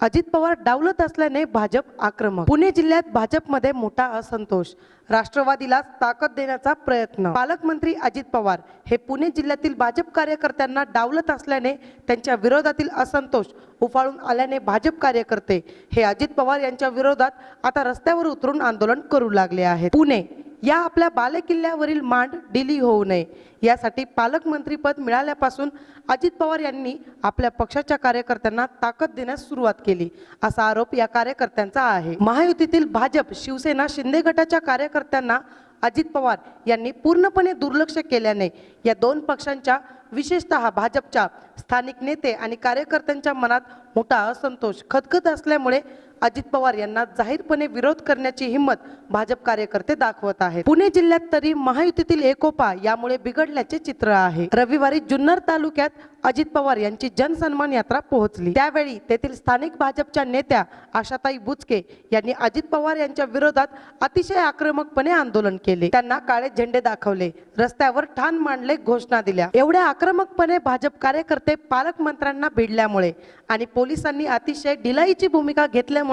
अजित पवार डावलत असल्याने भाजप आक्रमक. पुणे जिल्ह्यात भाजपमध्ये मोठा असंतोष. राष्ट्रवादीला ताकद देण्याचा प्रयत्न. पालकमंत्री अजित पवार हे पुणे जिल्ह्यातील भाजप कार्यकर्त्यांना डावलत असल्याने त्यांच्या विरोधातील असंतोष उफाळून आल्याने भाजप कार्यकर्ते हे अजित पवार यांच्या विरोधात आता रस्त्यावर उतरून आंदोलन करू लागले आहेत. पुणे या आपल्या बालेकिल्ल्यावरील मांड डिली होऊ नये. यासाठी पालकमंत्रीपद मिळाल्यापासून अजित पवार यांनी आपल्या पक्षाच्या कार्यकर्त्यांना ताकद देण्यास सुरुवात केली. असा आरोप या कार्यकर्त्यांचा आहे. महायुतीतील भाजप शिवसेना शिंदे गटाच्या कार्यकर्त्यांना अजित पवार यांनी पूर्णपणे दुर्लक्ष केल्याने या दोन पक्षांच्या विशेषतः भाजपच्या स्थानिक नेते आणि कार्यकर्त्यांच्या मनात मोठा असंतोष खदखद असल्यामुळे अजित पवार यांना जाहीरपणे विरोध करण्याची हिंमत भाजप कार्यकर्ते दाखवत आहेत. पुणे जिल्ह्यात तरी महायुतीतील एकोपा यामुळे बिघडल्याचे चित्र आहे. रविवारी जुन्नर तालुक्यात अजित पवार यांची जनसन्मान यात्रा पोहोचली. त्यावेळी तेथील स्थानिक भाजपच्या नेत्या आशाताई बुचके यांनी अजित पवार यांच्या विरोधात अतिशय आक्रमकपणे आंदोलन केले. त्यांना काळे झेंडे दाखवले. रस्त्यावर ठाण मांडले घोषणा दिल्या. एवढ्या आक्रमकपणे भाजप कार्यकर्ते पालकमंत्र्यांना भिडल्यामुळे आणि पोलिसांनी अतिशय ढिलाईची भूमिका घेतल्यामुळे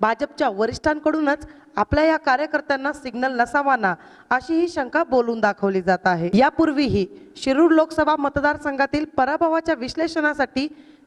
भाजपच्या वरिष्ठांकडूनच आपल्या या कार्यकर्त्यांना सिग्नल नसावा ना अशी ही शंका बोलून दाखवली जात आहे. यापूर्वीही शिरूर लोकसभा मतदारसंघातील पराभवाच्या विश्लेषणासाठी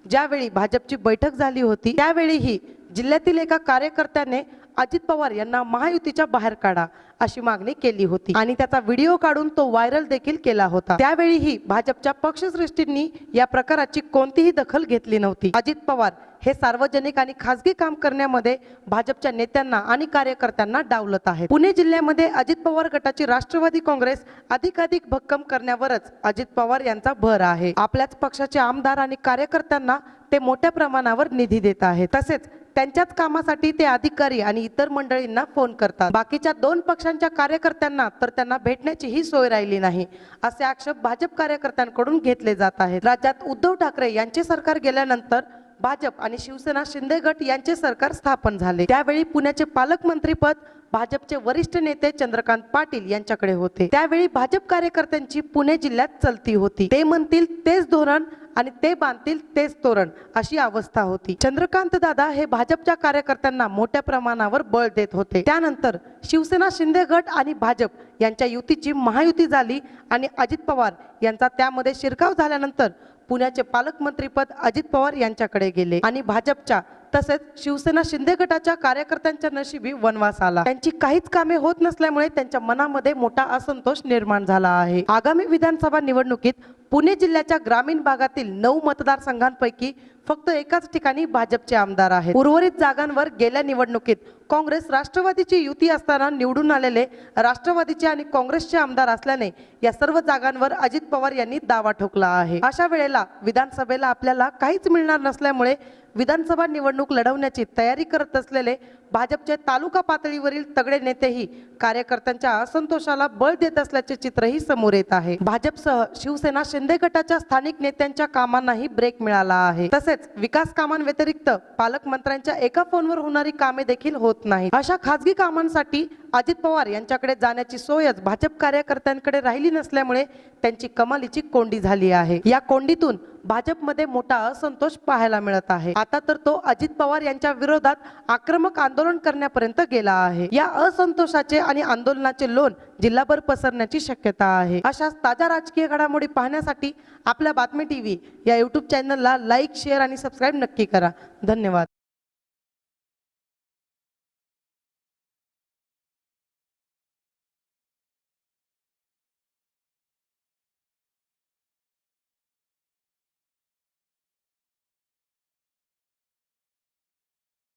ज्यावेळी भाजपची बैठक झाली होती त्यावेळीही जिल्ह्यातील एका कार्यकर्त्याने अजित पवार यांना महायुतीच्या बाहेर काढा अशी मागणी केली होती. आणि त्याचा व्हिडिओ काढून तो व्हायरल देखील केला होता. त्यावेळीही भाजपच्या पक्षश्रेष्ठींनी या प्रकाराची कोणतीही दखल घेतली नव्हती. अजित पवार हे सार्वजनिक आणि खासगी काम करण्यामध्ये भाजपच्या नेत्यांना आणि कार्यकर्त्यांना डावलत आहे पुणे जिल्ह्यामध्ये अजित पवार गटाची राष्ट्रवादी काँग्रेस अधिकाधिक भक्कम करण्यावरच अजित पवार यांचा भर आहे. आपल्याच पक्षाचे आमदार आणि कार्यकर्त्यांना ते मोठ्या प्रमाणावर निधी देत आहेत. तसेच त्यांच्याच कामासाठी ते अधिकारी आणि इतर मंडळींना फोन करतात. बाकीच्या दोन पक्षांच्या कार्यकर्त्यांना तर त्यांना भेटण्याचीही सोय राहिली नाही असे आक्षेप भाजप कार्यकर्त्यांकडून घेतले जात आहेत. राज्यात उद्धव ठाकरे यांचे सरकार गेल्यानंतर भाजप आणि शिवसेना शिंदे गट यांचे सरकार स्थापन झाले. त्यावेळी पुण्याचे पालकमंत्रीपद भाजपचे वरिष्ठ नेते चंद्रकांत पाटील यांच्याकडे होते. त्यावेळी भाजप कार्यकर्त्यांची पुणे जिल्ह्यात चलती होती. ते म्हणतील तेच धोरण आणि ते बांधतील तेच तोरण अशी अवस्था होती. चंद्रकांत दादा हे भाजपच्या कार्यकर्त्यांना मोठ्या प्रमाणावर बळ देत होते. त्यानंतर शिवसेना शिंदे गट आणि भाजप यांच्या युतीची महायुती झाली आणि अजित पवार यांचा त्यामध्ये शिरकाव झाल्यानंतर पुण्याचे पालकमंत्रीपद अजित पवार यांच्याकडे गेले आणि भाजपच्या तसेच शिवसेना शिंदे गटाच्या कार्यकर्त्यांच्या नशिबी वनवास आला. त्यांची काहीच कामे होत नसल्यामुळे त्यांच्या मनामध्ये मोठा असंतोष निर्माण झाला आहे. आगामी विधानसभा निवडणुकीत पुणे जिल्ह्याच्या ग्रामीण भागातील नऊ मतदारसंघांपैकी फक्त एकाच ठिकाणी भाजपचे आमदार आहेत. उर्वरित जागांवर गेल्या निवडणुकीत काँग्रेस राष्ट्रवादीची युती असताना निवडून आलेले राष्ट्रवादीचे आणि काँग्रेसचे आमदार असल्याने या सर्व जागांवर अजित पवार यांनी दावा ठोकला आहे. अशा वेळेला विधानसभेला आपल्याला काहीच मिळणार नसल्यामुळे विधानसभा निवडणूक लढवण्याची तयारी करत असलेले भाजपचे तालुका पातळीवरील तगडे नेतेही कार्यकर्त्यांच्या असंतोषाला बळ देत असल्याचे चित्रही समोर येत आहे. भाजपसह शिवसेना शिंदे गटाच्या स्थानिक नेत्यांच्या कामांनाही ब्रेक मिळाला आहे. तसेच विकास कामांव्यतिरिक्त पालकमंत्र्यांच्या एका फोनवर होणारी कामे देखील होत नाही अशा खासगी कामांसाठी अजित पवार यांच्याकडे जाण्याची सोयच भाजप कार्यकर्त्यांकडे राहिली नसल्यामुळे त्यांची कमालीची कोंडी झाली आहे. या कोंडीतून भाजपमध्ये मोठा असंतोष पाहायला मिळत आहे. आता तर तो अजित पवार यांच्या विरोधात आक्रमक आंदोलन करण्यापर्यंत गेला आहे. या असंतोषाचे आणि आंदोलनाचे लोन जिल्हाभर पसरण्याची शक्यता आहे. अशाच ताज्या राजकीय घडामोडी पाहण्यासाठी आपल्या बातमी टीव्ही या युट्यूब चॅनलला लाईक शेअर आणि सबस्क्राईब नक्की करा. धन्यवाद.